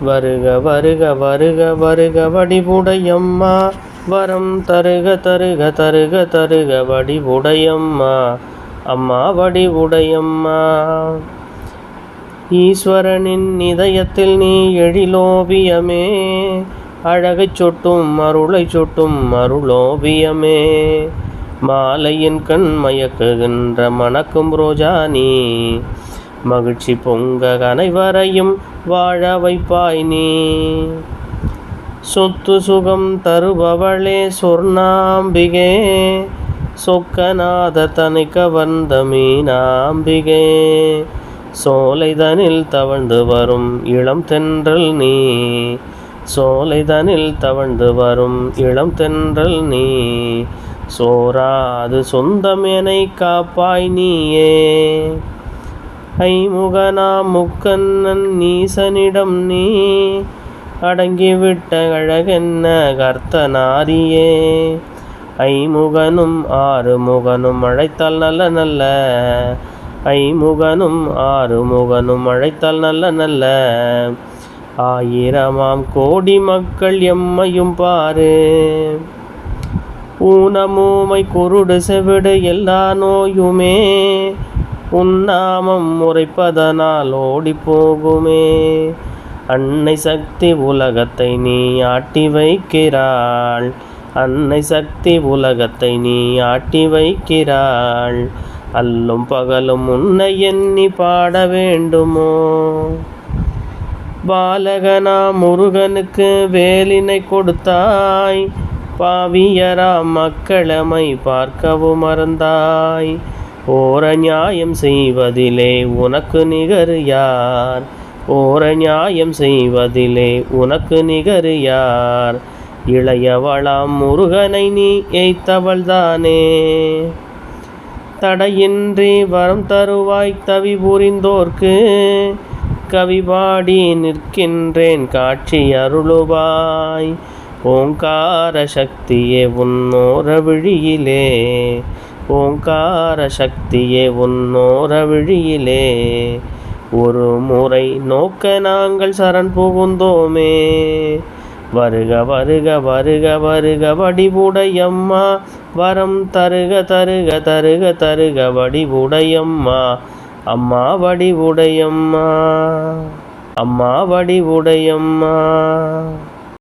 வருக வருக வருக வருக வடிவுடையம்மா. வரம் தருக தருக தருக தருக வடிவுடையம்மா. அம்மா வடிவுடையம்மா. ஈஸ்வரனின் இதயத்தில் நீ எழிலோவியமே. அழகை சொட்டும் அருளை சொட்டும் அருளோவியமே. மாலையின் கண் மயக்குகின்ற மணக்கும் ரோஜா நீ. மகிழ்ச்சி பொங்க அனைவரையும் வாழ வைப்பாய் நீ. சொத்து சுகம் தருபவளே சொர்ணாம்பிகே சொக்கநாத தணிக்க வந்த மீனாம்பிகே. சோலைதனில் தவழ்ந்து வரும் இளம் தென்றல் நீ சோலைதனில் தவழ்ந்து வரும் இளம் தென்றல் நீ. சோராது சொந்தம் என காப்பாய் நீயே. ஐமுகனா முக்கண்ணன் நீசனிடம் நீ அடங்கிவிட்ட அழகென்ன கர்த்தனாரியே? ஐமுகனும் ஆறுமுகனும் அழைத்தால் நல்ல நல்ல. ஐமுகனும் ஆறுமுகனும் அழைத்தால் நல்ல நல்ல. ஆயிரமாம் கோடி மக்கள் எம்மையும் பாரு. ஊனமூமை குருடு செவிடு எல்லா நோயுமே. உன்னாமம் உரைப்பதனால் ஓடி போகுமே அன்னை சக்தி உலகத்தை நீ ஆட்டி வைக்கிறாள். அன்னை சக்தி உலகத்தை நீ ஆட்டி வைக்கிறாள். அல்லும் பகலும் உன்னை எண்ணி பாட வேண்டுமோ. பாலகனா முருகனுக்கு வேலினை கொடுத்தாய். பாவியரா மக்களமை பார்க்கவும் மறந்தாய். ஓர நியாயம் செய்வதிலே உனக்கு நிகர் யார்? ஓர நியாயம் செய்வதிலே உனக்கு நிகர் யார்? இளையவளாம் முருகனை நீ எய்த்தவள்தானே தடையின்றி வரம் தருவாய் தவி புரிந்தோர்க்கு. கவி பாடி நிற்கின்றேன் காட்சி அருளுவாய். ஓங்கார சக்தியே உன்னோர விழியிலே. ஓங்கார சக்தியே உன்னோர விழியிலே. ஒரு முறை நோக்க நாங்கள் சரண் புகுந்தோமே. வருக வருக வருக வருக வடிவுடையம்மா. வரம் தருக தருக தருக தருக வடிவுடையம்மா. அம்மா வடிவுடையம்மா. அம்மா வடிவுடையம்மா.